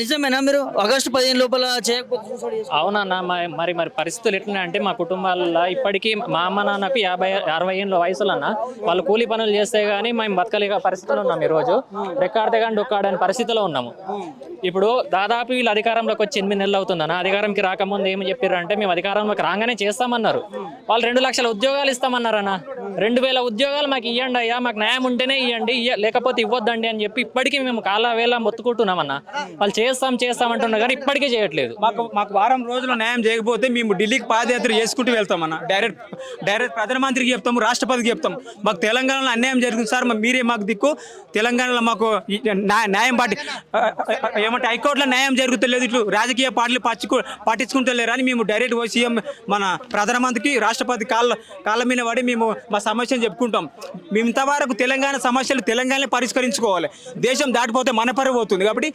నిజమేనా మీరు? ఆగస్టు పదిహేను లోపల చేయకపోతే సూసైడ్ అవునన్న మరి మరి పరిస్థితులు ఎట్లున్నాయంటే మా కుటుంబాలలో ఇప్పటికీ మా అమ్మ నాన్నకు యాభై అరవై ఏళ్ళ వయసులో అన్న వాళ్ళు కూలి పనులు చేస్తే గానీ మేము బతకలేక పరిస్థితులు ఉన్నాం ఈరోజు. రెక్కాడితే కానీ డొక్కాడని పరిస్థితిలో ఉన్నాము. ఇప్పుడు దాదాపు వీళ్ళు అధికారంలోకి వచ్చి ఎనిమిది నెలలు అవుతుందన్న. అధికారంకి రాకముందు ఏమి చెప్పారు అంటే మేము అధికారంలోకి రాగానే చేస్తామన్నారు. వాళ్ళు రెండు లక్షల ఉద్యోగాలు ఇస్తామన్నారన్న. రెండు వేల ఉద్యోగాలు మాకు ఇవ్వండి అయ్యా మాకు న్యాయం ఉంటేనే ఇవ్వండి లేకపోతే ఇవ్వద్దండి అని చెప్పి ఇప్పటికీ మేము కాలా వేళ మొత్తుకుంటున్నామన్న. వాళ్ళు చేస్తాం చేస్తాం అంటున్నారు కానీ ఇప్పటికే చేయట్లేదు. మాకు మాకు వారం రోజులు న్యాయం చేయకపోతే మేము ఢిల్లీకి పాదయాత్ర చేసుకుంటూ వెళ్తాం అన్న. డైరెక్ట్ డైరెక్ట్ ప్రధానమంత్రికి చెప్తాము రాష్ట్రపతికి చెప్తాం మాకు తెలంగాణలో అన్యాయం జరిగింది సార్ మీరే మాకు దిక్కు. తెలంగాణలో మాకు న్యాయం పాటి ఏమంటే హైకోర్టులో న్యాయం జరుగుతలేదు ఇట్లు రాజకీయ పార్టీలు పచ్చుకు పట్టించుకుంటలేరు అని మేము డైరెక్ట్ పోయి సీఎం మన ప్రధానమంత్రికి రాష్ట్రపతి కాళ్ళ కాళ్ళ మీద పడి మేము మా సమస్యను చెప్పుకుంటాం. మేము ఇంతవరకు తెలంగాణ సమస్యలు తెలంగాణలో పరిష్కరించుకోవాలి. దేశం దాటిపోతే మన పరి పోతుంది కాబట్టి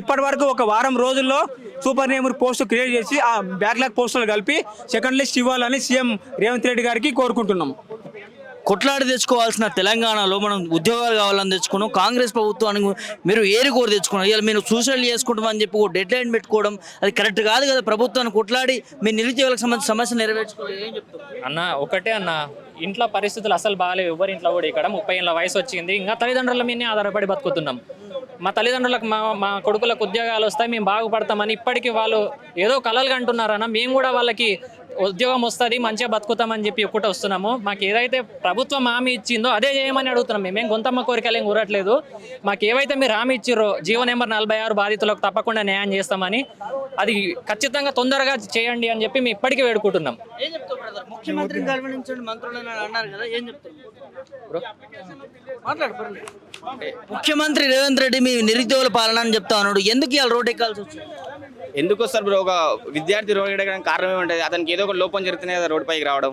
ఇప్పటి వరకు ఒక వారం రోజుల్లో సూపర్ నేమర్ పోస్ట్ క్రియేట్ చేసి ఆ బ్యాక్లాగ్ పోస్టులు కలిపి సెకండ్ లిస్ట్ ఇవ్వాలని సీఎం రేవంత్ రెడ్డి గారికి కోరుకుంటున్నాం. కొట్లాడి తెచ్చుకోవాల్సిన తెలంగాణలో మనం ఉద్యోగాలు కావాలని తెచ్చుకున్నాం. కాంగ్రెస్ ప్రభుత్వానికి మీరు ఏరి కోరి తెచ్చుకున్నారు ఇవాళ మీరు సూసైడ్ చేసుకుంటామని చెప్పి ఒక డెడ్ లైన్ పెట్టుకోవడం అది కరెక్ట్ కాదు కదా. ప్రభుత్వాన్ని కొట్లాడి మీ నిరుద్యోగులకు సంబంధించిన సమస్య నెరవేర్చుకోవాలి. అన్న ఒకటే అన్న ఇంట్లో పరిస్థితులు అసలు బాగాలేవు. ఎవరి ఇంట్లో కూడా ఇక్కడ ముప్పై ఏళ్ళ వయసు వచ్చింది. ఇంకా తల్లిదండ్రుల మీదనే ఆధారపడి బతుకుతున్నాం. మా తల్లిదండ్రులకు మా మా కొడుకులకు ఉద్యోగాలు వస్తాయి మేము బాగుపడతామని ఇప్పటికీ వాళ్ళు ఏదో కలలు కంటున్నారన్న మేము కూడా వాళ్ళకి ఉద్యోగం వస్తుంది మంచిగా బతుకుతామని చెప్పి ఒక్కటే వస్తున్నాము. మాకు ఏదైతే ప్రభుత్వం హామీ ఇచ్చిందో అదే చేయమని అడుగుతున్నాం. మేమేం గొంతమ్మ కోరికలు ఏం కూరట్లేదు మాకు ఏవైతే మీరు హామీ ఇచ్చిర్రో జీవో నెంబర్ నలభై ఆరు బాధితులకు తప్పకుండా న్యాయం చేస్తామని అది ఖచ్చితంగా తొందరగా చేయండి అని చెప్పి మేము ఇప్పటికీ వేడుకుంటున్నాం. ముఖ్యమంత్రి అన్నారు కదా ఏం చెప్తారు ముఖ్యమంత్రి రేవంత్ రెడ్డి మీ నిరుద్యోగుల పాలన అని చెప్తా ఉన్నాడు. ఎందుకు ఇవాళ రోడ్ ఎక్కాల్సి వచ్చింది? ఎందుకు వస్తారు బ్రో? ఒక విద్యార్థి రోడ్ ఎక్కడానికి కారణం ఏముంటుంది అతనికి ఏదో ఒక లోపం జరుగుతూనే కదా రోడ్ పైకి రావడం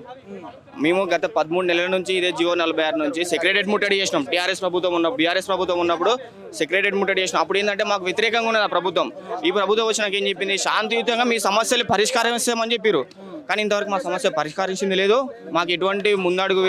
మేము గత పదమూడు నెలల నుంచి ఇదే జియో నలభై ఆరు నుంచి సెక్రటరేట్ ముట్టడి చేసినాం. టీఆర్ఎస్ ప్రభుత్వం ఉన్నప్పుడు బీఆర్ఎస్ ప్రభుత్వం ఉన్నప్పుడు సెక్రటరేట్ ముట్టడి చేసినాం. అప్పుడు ఏంటంటే మాకు వ్యతిరేకంగా ఉన్నది ఆ ప్రభుత్వం. ఈ ప్రభుత్వం వచ్చినాక ఏం చెప్పింది? శాంతియుతంగా మీ సమస్యలు పరిష్కారం ఇస్తామని చెప్పారు కానీ ఇంతవరకు మా సమస్య పరిష్కరించింది లేదు. మాకు ఎటువంటి ముందడుగు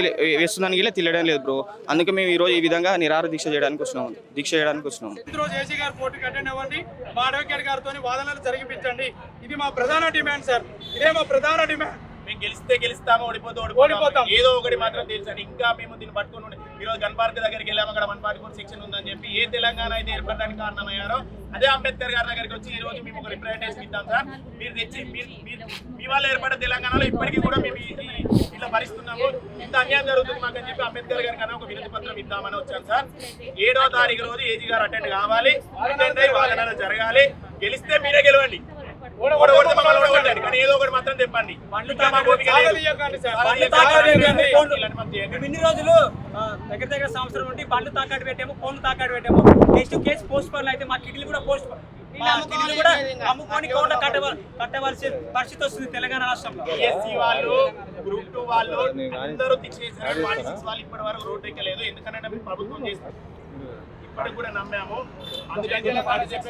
వేస్తుందని కూడా తెలియడం లేదు బ్రో అందుకే మేము ఈరోజు ఈ విధంగా నిరాహార దీక్ష చేయడానికి వచ్చినాము దీక్ష చేయడానికి వచ్చినాము రోజు ఏసీ గారు పోటీకి అటెండ్ అవ్వండి. మా అడ్వకేట్ గారితో వాదనలు జరిగిపించండి. ఇది మా ప్రధాన డిమాండ్ సార్ ఇదే మా ప్రధాన డిమాండ్. మేము గెలిస్తే గెలుస్తాము ఓడిపోతే ఓడిపోతాం. ఏదో ఒకటి మాత్రం తెలుసండి ఇంకా మేము దీన్ని పట్టుకుని ఉండే ఈ రోజు గన్ పార్క్ దగ్గరికి వెళ్ళాము. అక్కడ వన్ పార్టీ ఫోర్ సెక్షన్ ఉందని చెప్పి ఏ తెలంగాణ అయితే ఏర్పడడానికి కారణమయ్యారో అదే అంబేద్కర్ గారి దగ్గరికి వచ్చి ఈ రోజు మేము ఒక రిప్రజెంటేషన్ ఇద్దాం సార్ మీరు తెచ్చి మీరు వల్ల ఏర్పడ్డ తెలంగాణలో ఇప్పటికీ కూడా మేము ఇట్లా భరిస్తున్నాము. ఇంత అన్యాయం జరుగుతుంది మాకు అని చెప్పి అంబేద్కర్ గారి కన్నా ఒక వినతి పత్రం ఇద్దామని వచ్చాం సార్. ఏడో తారీఖు రోజు ఏజీ గారు అటెండ్ కావాలి. అటెండ్ అయ్యి వాదనలు జరగాలి. గెలిస్తే మీరే గెలవండి. కానీ ఏదో ఒకటి మాత్రం తెప్పండి. ఇన్ని రోజులు దగ్గర దగ్గర సంవత్సరం నుండి బండ్లు తాకాడు పెట్టాము ఫోన్లు తాకాడు పెట్టాము. నెక్స్ట్ కేసు పోస్ట్ పోన్ అయితే మా కిడ్నీలు కూడా పోస్ట్ కిడ్నీలు కూడా అమ్ముకొని కౌంట కట్టవ కట్టవలసిన పరిస్థితి వస్తుంది తెలంగాణ రాష్ట్రంలో. BSc వాళ్ళు గ్రూప్ టూ వాళ్ళు అందరూ సిక్స్ వాళ్ళు ఇప్పటి వరకు రోడ్ ఎక్కలేదు. ఎందుకంటే ప్రభుత్వం చేస్తాం ఇప్పటికి కూడా నమ్మాము. అందుకని సిక్స్